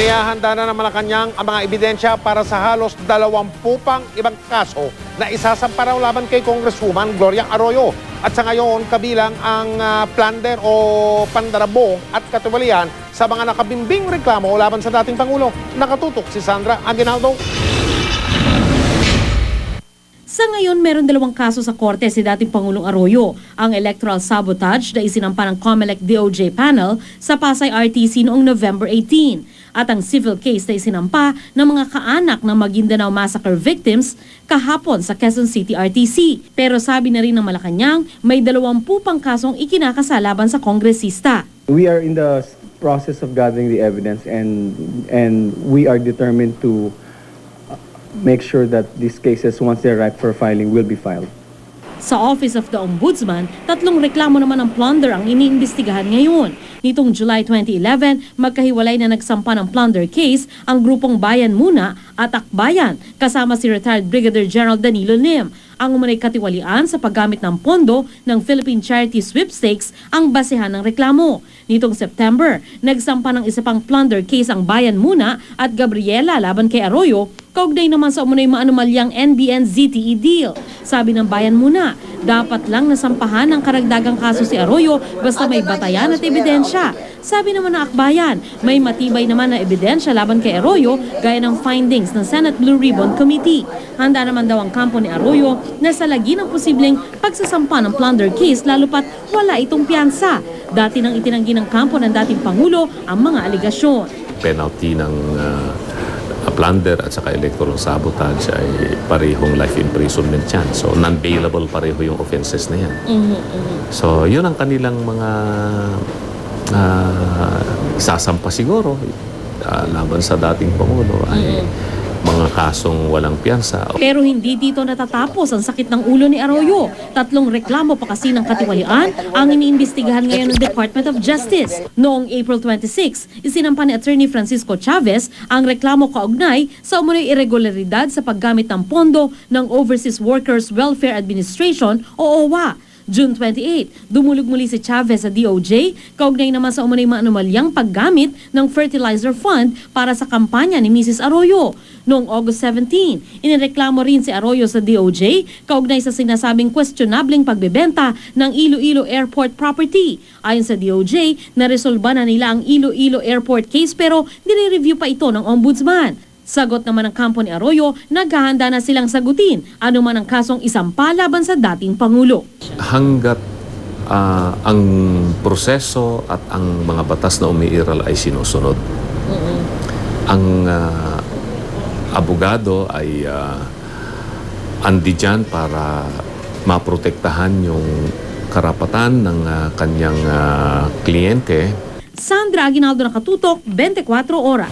Inihahanda na ng Malacanang ang mga ebidensya para sa halos dalawampu pang ibang kaso na isasampa raw laban kay Congresswoman Gloria Arroyo. At sa ngayon, kabilang ang ah, plunder o pandarabong at katiwalian sa mga nakabimbing reklamo laban sa dating Pangulo. Nakatutok si Sandra Aguinaldo. Ngayon, meron dalawang kaso sa korte si dating Pangulong Arroyo, ang electoral sabotage na isinampa ng COMELEC DOJ panel sa Pasay RTC noong November 18 at ang civil case na isinampa ng mga kaanak ng Maguindanao Massacre victims kahapon sa Quezon City RTC. Pero sabi na rin ng Malacanang, may dalawampu pang kasong ikinakasalaban sa kongresista. We are in the process of gathering the evidence and and we are determined to make sure that these cases, once they're ripe for filing, will be filed. Sa Office of the Ombudsman, tatlong reklamo naman ng plunder ang iniimbestigahan ngayon. Nitong July 2011, magkahiwalay na nagsampa ng plunder case ang grupong Bayan Muna at Akbayan kasama si retired Brigadier General Danilo Lim. Ang umunay katiwalian sa paggamit ng pondo ng Philippine Charity Sweepstakes ang basehan ng reklamo. Nitong September, nagsampa ng isa pang plunder case ang Bayan Muna at Gabriela laban kay Arroyo Kaugnay naman sa umunay maanumalyang NBN-ZTE deal. Sabi ng bayan muna, dapat lang nasampahan ng karagdagang kaso si Arroyo basta may batayan at ebidensya. Sabi naman ng akbayan, may matibay naman na ebidensya laban kay Arroyo gaya ng findings ng Senate Blue Ribbon Committee. Handa naman daw ang kampo ni Arroyo na sa lagi ng posibleng pagsasampa ng plunder case lalo pat wala itong piyansa. Dati nang itinanggi ng kampo ng dating Pangulo ang mga aligasyon. penalty ng uh, plunder at saka electoral sabotage ay parehong life imprisonment yan. So, non-bailable pareho yung offenses na yan. So, yun ang kanilang mga uh, isasampa siguro uh, laban sa dating Pangulo ay mga kasong walang piyansa. Pero hindi dito natatapos ang sakit ng ulo ni Arroyo. Tatlong reklamo pa kasi ng katiwalian ang iniimbestigahan ngayon ng Department of Justice. Noong April 26, isinampa ni Attorney Francisco Chavez ang reklamo kaugnay sa umunoy irregularidad sa paggamit ng pondo ng Overseas Workers Welfare Administration o OWA. June 28, dumulog muli si Chavez sa DOJ, kaugnay naman sa umunay maanumalyang paggamit ng fertilizer fund para sa kampanya ni Mrs. Arroyo. Noong August 17, inireklamo rin si Arroyo sa DOJ, kaugnay sa sinasabing questionabling pagbebenta ng Iloilo Airport property. Ayon sa DOJ, naresolba na nila ang Iloilo Airport case pero nire-review pa ito ng ombudsman. Sagot naman ng kampo ni Arroyo, naghahanda na silang sagutin anuman ang kasong isampa laban sa dating Pangulo. Hanggat ah, ang proseso at ang mga batas na umiiral ay sinusunod. Ang ah, abogado ay uh, andi dyan para maprotektahan yung karapatan ng ah, kanyang ah, kliyente Sandra Aguinaldo nakatutok, 24 oras.